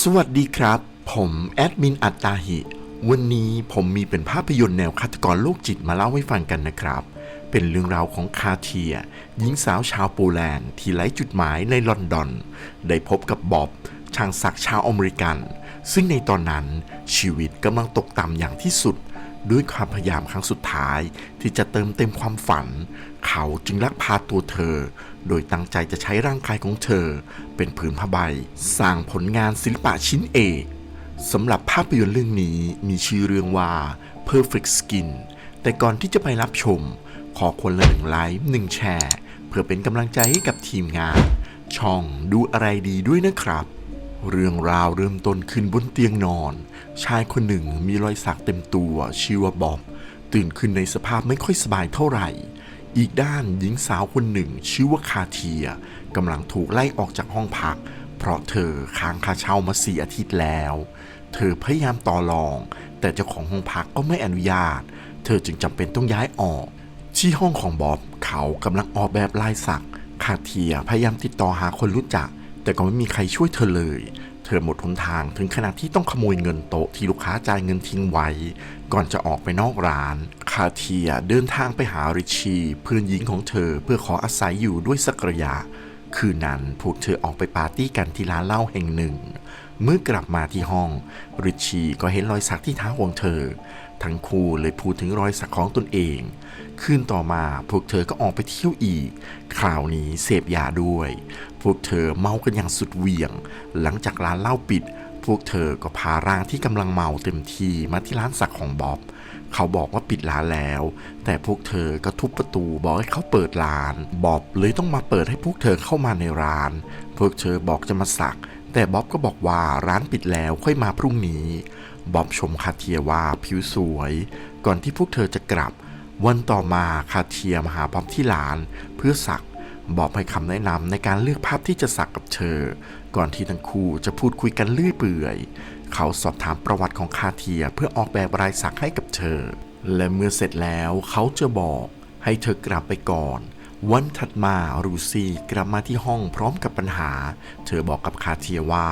สวัสดีครับ ผมแอดมินอัตตาหิ วันนี้ผมมีเป็นภาพยนตร์แนวฆาตกรโรคจิตมาเล่าให้ฟังกันนะครับ เป็นเรื่องราวของคาเทีย หญิงสาวชาวโปแลนด์ที่ไร้จุดหมายในลอนดอน ได้พบกับบ๊อบช่างศักดิ์ชาวอเมริกัน ซึ่งในตอนนั้นชีวิตกำลังตกต่ำอย่างที่สุด ด้วยความพยายามครั้งสุดท้ายที่จะเติมเต็มความฝัน เขาจึงลักพาตัวเธอ โดยตั้งใจจะใช้ร่างกายของเธอ เป็นผืนผ้าใบ สร้างผลงานศิลปะชิ้นเอกสำหรับภาพยนตร์เรื่องนี้มีชื่อเรื่องว่า Perfect Skin แต่ก่อนที่จะไปรับชม ขอคนละหนึ่งไลค์หนึ่งแชร์ เพื่อเป็นกำลังใจให้กับทีมงาน ช่องดูอะไรดีด้วยนะครับ เรื่องราวเริ่มต้นขึ้นบนเตียงนอน ชายคนหนึ่งมีรอยสักเต็มตัวชื่อว่าบอบ ตื่นขึ้นในสภาพไม่ค่อยสบายเท่าไหร่ อีกด้านหญิงสาวคนหนึ่งชื่อว่าคาเทียกำลังถูกไล่ออกจากห้องพัก เพราะเธอค้างค่าเช่ามาสี่อาทิตย์แล้ว เธอพยายามต่อรอง แต่เจ้าของห้องพักก็ไม่อนุญาต เธอจึงจำเป็นต้องย้ายออก ที่ห้องของบ๊อบเขากำลังออกแบบลายสักคาเทียพยายามติดต่อหาคนรู้จัก แต่ก็ไม่มีใครช่วยเธอเลย เธอหมดหนทางถึงขนาดที่ต้องขโมยเงินโต๊ะที่ลูกค้าจ่ายเงินทิ้งไว้ ก่อนจะออกไปนอกร้าน คาเทียเดินทางไปหาริชีเพื่อนหญิงของเธอเพื่อขออาศัยอยู่ด้วยสักระยะ คืนนั้นพวกเธอออกไปปาร์ตี้กันที่ร้านเหล้าแห่งหนึ่ง เมื่อกลับมาที่ห้อง ริชีก็เห็นรอยสักที่เท้าของเธอ ทั้งคู่เลยพูดถึงรอยสักของตนเอง คืนต่อมาพวกเธอก็ออกไปเที่ยวอีก คราวนี้เสพยาด้วย พวกเธอเมากันอย่างสุดเหวี่ยง หลังจากร้านเหล้าปิด พวกเธอก็พาร่างที่กำลังเมาเต็มทีมาที่ร้านสักของบ๊อบ เขาบอกว่าปิดร้านแล้ว แต่พวกเธอก็ทุบประตูบอกให้เขาเปิดร้าน บ๊อบเลยต้องมาเปิดให้พวกเธอเข้ามาในร้าน พวกเธอบอกจะมาสัก แต่บ๊อบก็บอกว่าร้านปิดแล้วค่อยมาพรุ่งนี้ บ๊อบชมคาเทียว่าผิวสวย ก่อนที่พวกเธอจะกลับ วันต่อมาคาเทียมาหาบ๊อบที่ร้าน เพื่อสัก บอบให้คำแนะนำในการเลือกภาพที่จะสักกับเธอ ก่อนที่ทั้งคู่จะพูดคุยกันเลื่อยเปื่อย เขาสอบถามประวัติของคาเทียเพื่อออกแบบลายสักให้กับเธอ และเมื่อเสร็จแล้วเขาจะบอกให้เธอกลับไปก่อน วันถัดมารูซี่กลับมาที่ห้องพร้อมกับปัญหา เธอบอกกับคาเทียว่า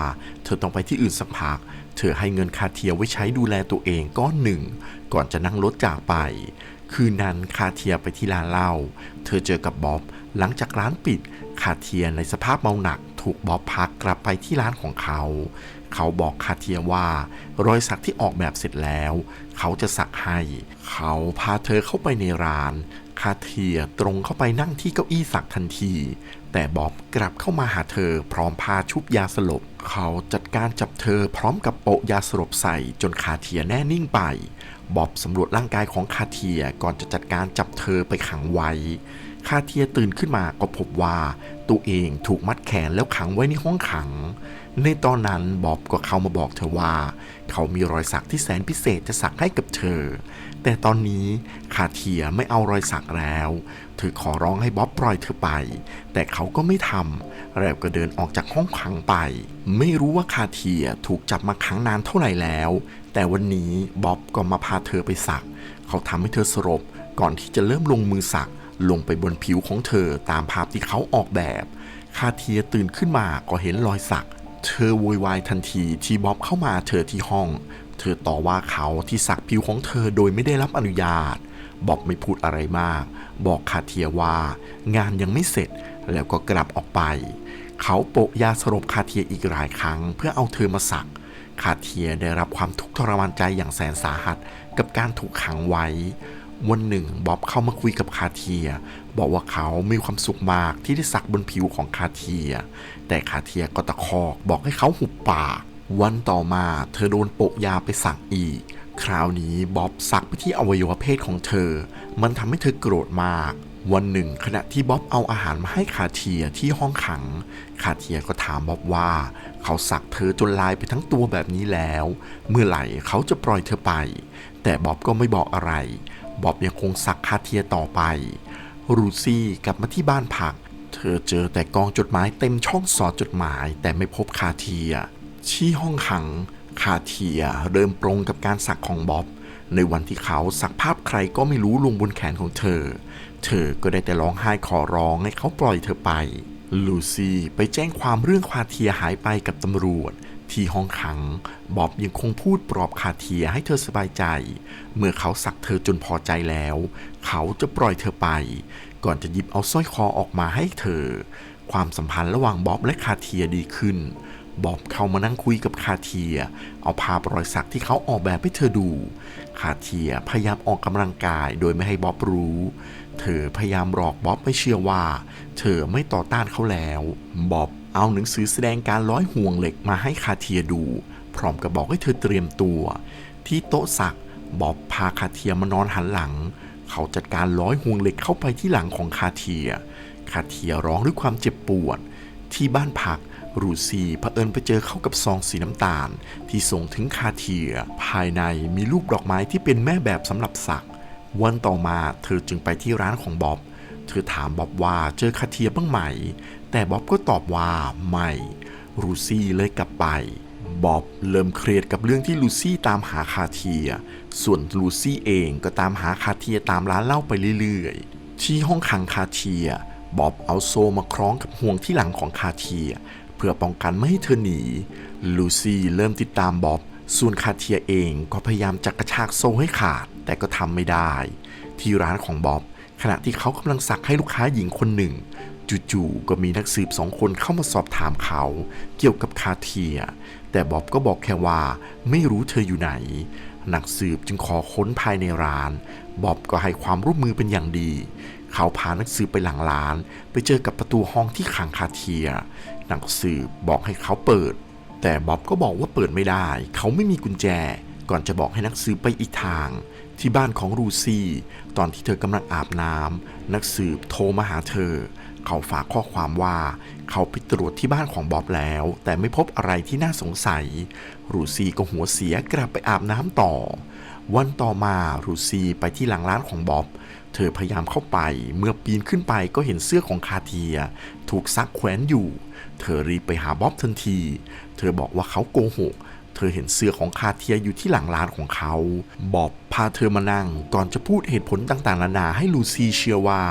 เธอต้องไปที่อื่นสักพักเธอให้เงินคาเทียไว้ใช้ดูแลตัวเองก้อนหนึ่ง ก่อนจะนั่งรถจากไป คืนนั้นคาเทียไปที่ร้านเหล้า เธอเจอกับบ๊อบ หลังจากร้านปิดคาเทียในสภาพเมาหนักถูกบ๊อบพักกลับไปที่ร้านของเขา เขาบอกคาเทียว่ารอยสักที่ออกแบบเสร็จแล้ว เขาจะสักให้ เขาพาเธอเข้าไปในร้าน คาเทียตรงเข้าไปนั่งที่เก้าอี้สักทันที แต่บ๊อบกลับเข้ามาหาเธอพร้อมพาชุบยาสลบ เขาจัดการจับเธอพร้อมกับโปะยาสลบใส่จนคาเทียแน่นิ่งไปบ๊อบสำรวจร่างกายของคาเทียก่อนจะจัดการจับเธอไปขังไว้ คาเทียตื่นขึ้นมาก็พบว่าตัวเองถูกมัดแขนแล้วขังไว้ในห้องขัง ในตอนนั้นบ๊อบก็เข้ามาบอกเธอว่า เขามีรอยสักที่แสนพิเศษจะสักให้กับเธอ แต่ตอนนี้คาเทียไม่เอารอยสักแล้ว เธอขอร้องให้บ๊อบปล่อยเธอไป แต่เขาก็ไม่ทำแล้วก็เดินออกจากห้องขังไป ไม่รู้ว่าคาเทียถูกจับมาขังนานเท่าไหร่แล้ว แต่วันนี้บ๊อบก็มาพาเธอไปสัก เขาทำให้เธอสลบก่อนที่จะเริ่มลงมือสัก ลงไปบนผิวของเธอตามภาพที่เขาออกแบบคาเทียตื่นขึ้นมาก็เห็นรอยสัก เธอโวยวายทันทีที่บ๊อบเข้ามาเธอที่ห้อง เธอต่อว่าเขาที่สักผิวของเธอโดยไม่ได้รับอนุญาต บ๊อบไม่พูดอะไรมาก บอกคาเทียว่า งานยังไม่เสร็จแล้วก็กลับออกไป เขาโปะยาสลบคาเทียอีกหลายครั้ง เพื่อเอาเธอมาสักคาเทียได้รับความทุกข์ทรมานใจอย่างแสนสาหัสกับการถูกขังไว้ วันหนึ่งบ๊อบเข้ามาคุยกับคาเทีย บอกว่าเขามีความสุขมากที่ได้สักบนผิวของคาเทีย แต่คาเทียก็ตะคอกบอกให้เขาหุบปาก วันต่อมาเธอโดนโปะยาไปสักอีก คราวนี้บ๊อบสักไปที่อวัยวะเพศของเธอ มันทำให้เธอโกรธมาก วันหนึ่ง ขณะที่บ๊อบเอาอาหารมาให้คาเทียที่ห้องขัง คาเทียก็ถามบ๊อบว่า เขาสักเธอจนลายไปทั้งตัวแบบนี้แล้ว เมื่อไหร่เขาจะปล่อยเธอไป แต่บ๊อบก็ไม่บอกอะไร บ๊อบยังคงสักคาเทียต่อไป รูซี่กลับมาที่บ้านพัก เธอเจอแต่กองจดหมายเต็มช่องสอดจดหมายแต่ไม่พบคาเทียที่ห้องขัง คาเทียเริ่มปรงกับการสักของบ๊อบในวันที่เขาสักภาพใครก็ไม่รู้ลงบนแขนของเธอ เธอก็ได้แต่ร้องไห้ขอร้องให้เขาปล่อยเธอไป ลูซี่ไปแจ้งความเรื่องคาเทียหายไปกับตำรวจ ที่ห้องขัง บอบยังคงพูดปลอบคาเทียให้เธอสบายใจ เมื่อเขาสักเธอจนพอใจแล้ว เขาจะปล่อยเธอไป ก่อนจะหยิบเอาสร้อยคอออกมาให้เธอ ความสัมพันธ์ระหว่างบอบและคาเทียดีขึ้น บอบเข้ามานั่งคุยกับคาเทีย เอาภาพรอยสักที่เขาออกแบบให้เธอดู คาเทียพยายามออกกำลังกายโดยไม่ให้บอบรู้ เธอพยายามหลอกบอบให้เชื่อว่า เธอไม่ต่อต้านเขาแล้ว บอบ เอาหนังสือแสดงการร้อยห่วงเหล็กมาให้คาเทียดู พร้อมกับบอกให้เธอเตรียมตัว ที่โต๊ะสักบอบพาคาเทียมานอนหันหลัง เขาจัดการร้อยห่วงเหล็กเข้าไปที่หลังของคาเทีย คาเทียร้องด้วยความเจ็บปวด ที่บ้านพักรูซี่เผอิญไปเจอเข้ากับซองสีน้ำตาล ที่ส่งถึงคาเทีย ภายในมีรูปดอกไม้ที่เป็นแม่แบบสำหรับสัก วันต่อมาเธอจึงไปที่ร้านของบ๊อบ เธอถามบ๊อบว่าเจอคาเทียบ้างไหม แต่บ๊อบก็ตอบว่าไม่รูซี่เลยกลับไปบ๊อบเริ่มเครียดกับเรื่องที่ลูซี่ตามหาคาเทีย ส่วนลูซี่เองก็ตามหาคาเทียตามร้านเหล้าไปเรื่อยๆ ที่ห้องขังคาเทียบ๊อบเอาโซ่มาคล้องกับห่วงที่หลังของคาเทีย เพื่อป้องกันไม่ให้เธอหนี ลูซี่เริ่มติดตามบ๊อบ ส่วนคาเทียเองก็พยายามจะกระชากโซ่ให้ขาด แต่ก็ทำไม่ได้ ที่ร้านของบ๊อบขณะที่เขากำลังสักให้ลูกค้าหญิงคนหนึ่ง จู่ๆก็มีนักสืบสองคนเข้ามาสอบถามเขาเกี่ยวกับคาเทีย แต่บ๊อบก็บอกแค่ว่าไม่รู้เธออยู่ไหน นักสืบจึงขอค้นภายในร้านบ๊อบก็ให้ความร่วมมือเป็นอย่างดี เขาพานักสืบไปหลังร้าน ไปเจอกับประตูห้องที่ขังคาเทีย นักสืบบอกให้เขาเปิด แต่บ๊อบก็บอกว่าเปิดไม่ได้ เขาไม่มีกุญแจ ก่อนจะบอกให้นักสืบไปอีกทางที่บ้านของรูซี่ ตอนที่เธอกำลังอาบน้ำนักสืบโทรมาหาเธอ เขาฝากข้อความว่าเขาไปตรวจที่บ้านของบ๊อบแล้ว แต่ไม่พบอะไรที่น่าสงสัย รูซีก็หัวเสียกลับไปอาบน้ำต่อ วันต่อมารูซีไปที่หลังร้านของบ๊อบ เธอพยายามเข้าไป เมื่อปีนขึ้นไปก็เห็นเสื้อของคาเทีย ถูกซักแขวนอยู่ เธอรีบไปหาบ๊อบทันที เธอบอกว่าเขาโกหก เธอเห็นเสื้อของคาเทียอยู่ที่หลังร้านของเขาบ๊อบพาเธอมานั่ง ก่อนจะพูดเหตุผลต่างๆนานาให้ลูซี่เชื่อว่า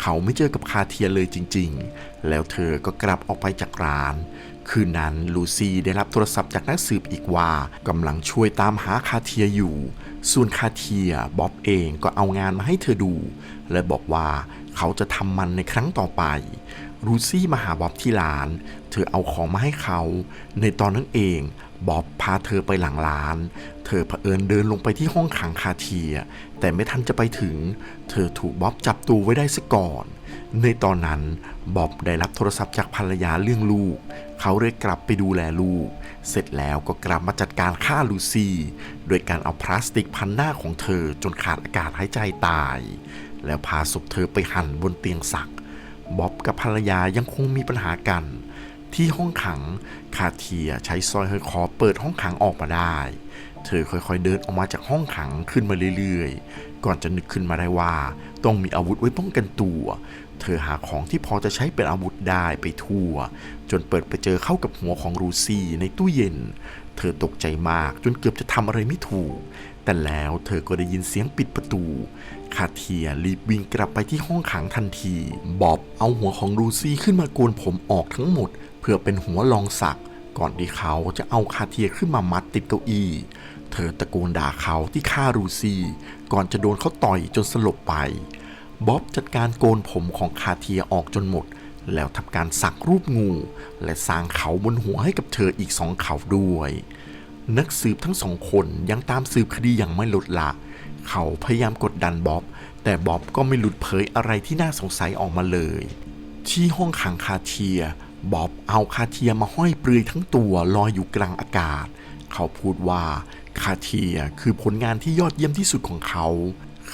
เขาไม่เจอกับคาเทียเลยจริง ๆ แล้วเธอก็กลับออกไปจากร้านคืนนั้นลูซี่ได้รับโทรศัพท์จากนักสืบอีกว่ากำลังช่วยตามหาคาเทียอยู่ ส่วนคาเทียบ๊อบเองก็เอางานมาให้เธอดู และบอกว่าเขาจะทำมันในครั้งต่อไปรูซี่มาหาบ๊อบที่ร้าน เธอเอาของมาให้เขา ในตอนนั้นเอง บ๊อบพาเธอไปหลังร้าน เธอเผอิญเดินลงไปที่ห้องขังคาเทีย แต่ไม่ทันจะไปถึง เธอถูกบ๊อบจับตัวไว้ได้ซะก่อน ในตอนนั้นบ๊อบได้รับโทรศัพท์จากภรรยาเรื่องลูก เขาเลยกลับไปดูแลลูก เสร็จแล้วก็กลับมาจัดการฆ่าลูซี่ โดยการเอาพลาสติกพันหน้าของเธอจนขาดอากาศหายใจตาย แล้วพาศพเธอไปหั่นบนเตียงสักบ๊อบกับภรรยายังคงมีปัญหากัน ที่ห้องขังคาเทียใช้ซอยห้อยคอเปิดห้องขังออกมาได้ เธอค่อยๆเดินออกมาจากห้องขังขึ้นมาเรื่อยๆ ก่อนจะนึกขึ้นมาได้ว่า ต้องมีอาวุธไว้ป้องกันตัว เธอหาของที่พอจะใช้เป็นอาวุธได้ไปทั่ว จนเปิดไปเจอเข้ากับหัวของรูซี่ในตู้เย็น เธอตกใจมากจนเกือบจะทำอะไรไม่ถูก แต่แล้วเธอก็ได้ยินเสียงปิดประตู คาเทียรีบวิ่งกลับไปที่ห้องขังทันทีบ๊อบเอาหัวของรูซี่ขึ้นมาโกนผมออกทั้งหมด เพื่อเป็นหัวรองสัก ก่อนที่เขาจะเอาคาเทียขึ้นมามัดติดเก้าอี้ เธอตะโกนด่าเขาที่ฆ่ารูซี่ ก่อนจะโดนเขาต่อยจนสลบไป บ๊อบจัดการโกนผมของคาเทียออกจนหมด แล้วทำการสักรูปงู และสร้างเขาบนหัวให้กับเธออีกสองเขาด้วย นักสืบทั้งสองคนยังตามสืบคดีอย่างไม่ลดละ เขาพยายามกดดันบ๊อบ แต่บ๊อบก็ไม่หลุดเผยอะไรที่น่าสงสัยออกมาเลย ที่ห้องขังคาเทีย บ๊อบเอาคาเทียมาห้อยเปลือยทั้งตัวลอยอยู่กลางอากาศ เขาพูดว่าคาเทียคือผลงานที่ยอดเยี่ยมที่สุดของเขา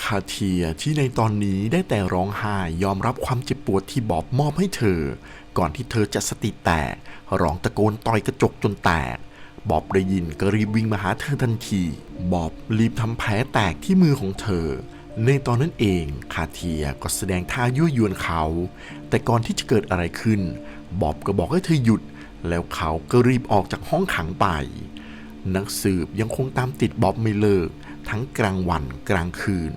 คาเทียที่ในตอนนี้ได้แต่ร้องไห้ยอมรับความเจ็บปวดที่บ๊อบมอบให้เธอ ก่อนที่เธอจะสติแตก ร้องตะโกนต่อยกระจกจนแตก บอบได้ยินก็รีบวิ่งมาหาเธอทันที บอบรีบทำแผลแตกที่มือของเธอ ในตอนนั้นเองคาเทียก็แสดงท่ายั่วยวนเขา แต่ก่อนที่จะเกิดอะไรขึ้น บอบก็บอกให้เธอหยุด แล้วเขาก็รีบออกจากห้องขังไป นักสืบยังคงตามติดบอบไม่เลิก ทั้งกลางวันกลางคืน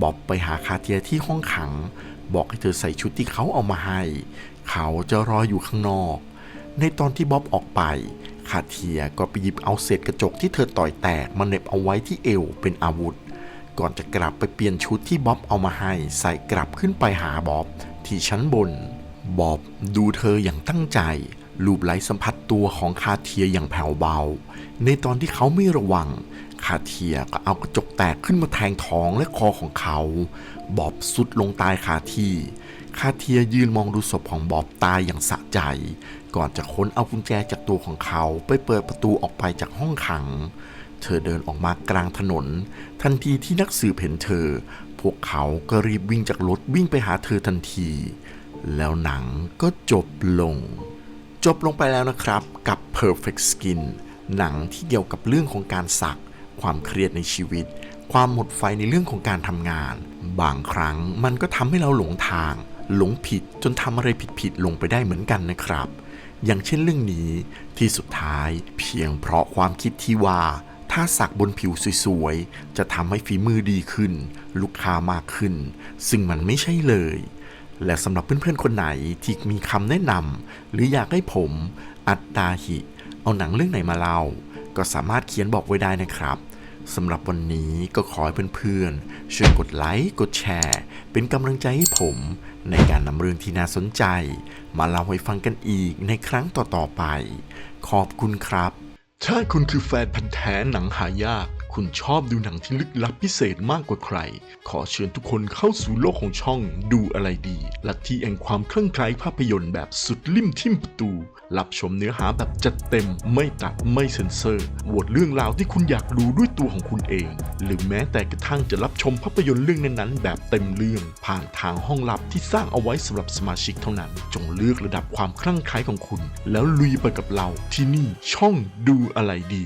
บอบไปหาคาเทียที่ห้องขัง บอกให้เธอใส่ชุดที่เขาเอามาให้ เขาจะรออยู่ข้างนอก ในตอนที่บ๊อบออกไป คาเทียก็ไปหยิบเอาเศษกระจกที่เธอต่อยแตกมาเน็บเอาไว้ที่เอวเป็นอาวุธ ก่อนจะกลับไปเปลี่ยนชุดที่บ๊อบเอามาให้ใส่กลับขึ้นไปหาบ๊อบที่ชั้นบน บ๊อบดูเธออย่างตั้งใจลูบไล้สัมผัสตัวของคาเทียอย่างแผ่วเบา ในตอนที่เขาไม่ระวัง คาเทียก็เอากระจกแตกขึ้นมาแทงท้องและคอของเขาบ๊อบสุดลงตายคาที่ คาเทียยืนมองดูศพของบ๊อบตายอย่างสะใจ ก่อนจะค้นเอากุญแจจากตัวของเขาไปเปิดประตูออกไปจากห้องขัง เธอเดินออกมากลางถนน ทันทีที่นักสืบเห็นเธอ พวกเขาก็รีบวิ่งจากรถวิ่งไปหาเธอทันที แล้วหนังก็จบลง จบลงไปแล้วนะครับ กับ Perfect Skin หนังที่เกี่ยวกับเรื่องของการสัก ความเครียดในชีวิต ความหมดไฟในเรื่องของการทำงาน บางครั้งมันก็ทำให้เราหลงทางหลงผิดจนทำอะไรผิดๆลงไปได้เหมือนกันนะครับ อย่างเช่นเรื่องนี้ที่สุดท้ายเพียงเพราะความคิดที่ว่าถ้าสักบนผิวสวยๆ จะทำให้ฝีมือดีขึ้น ลูกค้ามากขึ้น ซึ่งมันไม่ใช่เลย และสำหรับเพื่อนๆคนไหนที่มีคำแนะนำหรืออยากให้ผมอัตตาหิ เอาหนังเรื่องไหนมาเล่า ก็สามารถเขียนบอกไว้ได้นะครับ สำหรับวันนี้ก็ขอให้เพื่อนๆ ช่วยกดไลค์ กดแชร์ เป็นกำลังใจให้ผมในการนำเรื่องที่น่าสนใจ มาเล่าให้ฟังกันอีกในครั้งต่อๆไป ขอบคุณครับ ถ้าคุณคือแฟนพันธ์แท้หนังหายาก คุณชอบดูหนังที่ลึกลับพิเศษมากกว่าใคร ขอเชิญทุกคนเข้าสู่โลกของช่องดูอะไรดีลัทธิแห่งความคลั่งไคล้ภาพยนตร์แบบสุดลิ่มทิ่มประตู รับชมเนื้อหาแบบจัดเต็ม ไม่ตัดไม่เซ็นเซอร์โหวตเรื่องราวที่คุณอยากรู้ด้วยตัวของคุณเอง หรือแม้แต่กระทั่งจะรับชมภาพยนตร์เรื่องนั้นๆ แบบเต็มเรื่อง ผ่านทางห้องลับที่สร้างเอาไว้สำหรับสมาชิกเท่านั้น จงเลือกระดับความคลั่งไคล้ของคุณ แล้วลุยไปกับเราที่นี่ช่องดูอะไรดี